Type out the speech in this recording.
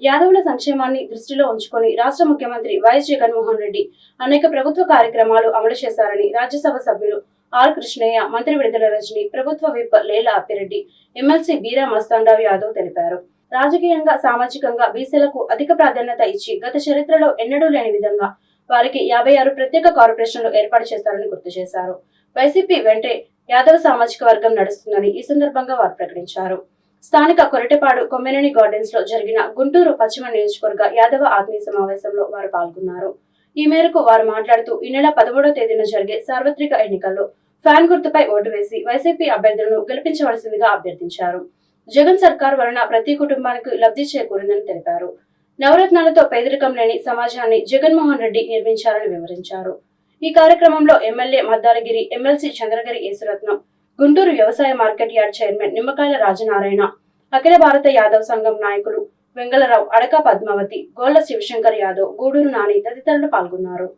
యాదవుల సంక్షేమాన్ని దృష్టిలో ఉంచుకొని రాష్ట్ర ముఖ్యమంత్రి వైఎస్ జగన్మోహన్ రెడ్డి అనేక ప్రభుత్వ కార్యక్రమాలు అమలు చేశారని రాజ్యసభ సభ్యులు ఆర్ కృష్ణయ్య మంత్రి విడుదల రజని ప్రభుత్వ విప్ లేల అప్పిరెడ్డి ఎమ్మెల్సీ బీరా మస్తాండావ్ యాదవ్ తెలిపారు. రాజకీయంగా సామాజికంగా బీసీలకు అధిక ప్రాధాన్యత ఇచ్చి గత చరిత్రలో ఎన్నడూ లేని విధంగా వారికి యాభై ఆరు ప్రత్యేక కార్పొరేషన్లు ఏర్పాటు చేశారని గుర్తు చేశారు. వైసీపీ వెంటే యాదవ సామాజిక వర్గం నడుస్తుందని ఈ సందర్భంగా వారు ప్రకటించారు. స్థానిక కొరటపాడు కొమ్మినేని గార్డెన్స్లో జరిగిన గుంటూరు పశ్చిమ నియోజకవర్గ యాదవ ఆత్మీయ సమావేశంలో వారు పాల్గొన్నారు. ఈ మేరకు వారు మాట్లాడుతూ ఈ నెల పదమూడవ తేదీన జరిగే సార్వత్రిక ఎన్నికల్లో ఫ్యాన్ గుర్తుపై ఓటు వేసి వైసీపీ అభ్యర్థులను గెలిపించవలసిందిగా అభ్యర్థించారు. జగన్ సర్కార్ వలన ప్రతి కుటుంబానికి లబ్ధి చేకూరిందని తెలిపారు. నవరత్నాలతో పేదరికం లేని సమాజాన్ని జగన్మోహన్ రెడ్డి నిర్మించారని వివరించారు. ఈ కార్యక్రమంలో ఎమ్మెల్యే మద్దాలగిరి ఎమ్మెల్సీ చంద్రగిరి యేసురత్నం గుంటూరు వ్యవసాయ మార్కెట్ యార్డ్ చైర్మన్ నిమ్మకాయల రాజనారాయణ అఖిల భారత యాదవ్ సంఘం నాయకులు వెంగళరావు అడక పద్మావతి గోళ్ళ శివశంకర్ యాదవ్ గూడూరు నాని తదితరులు పాల్గొన్నారు.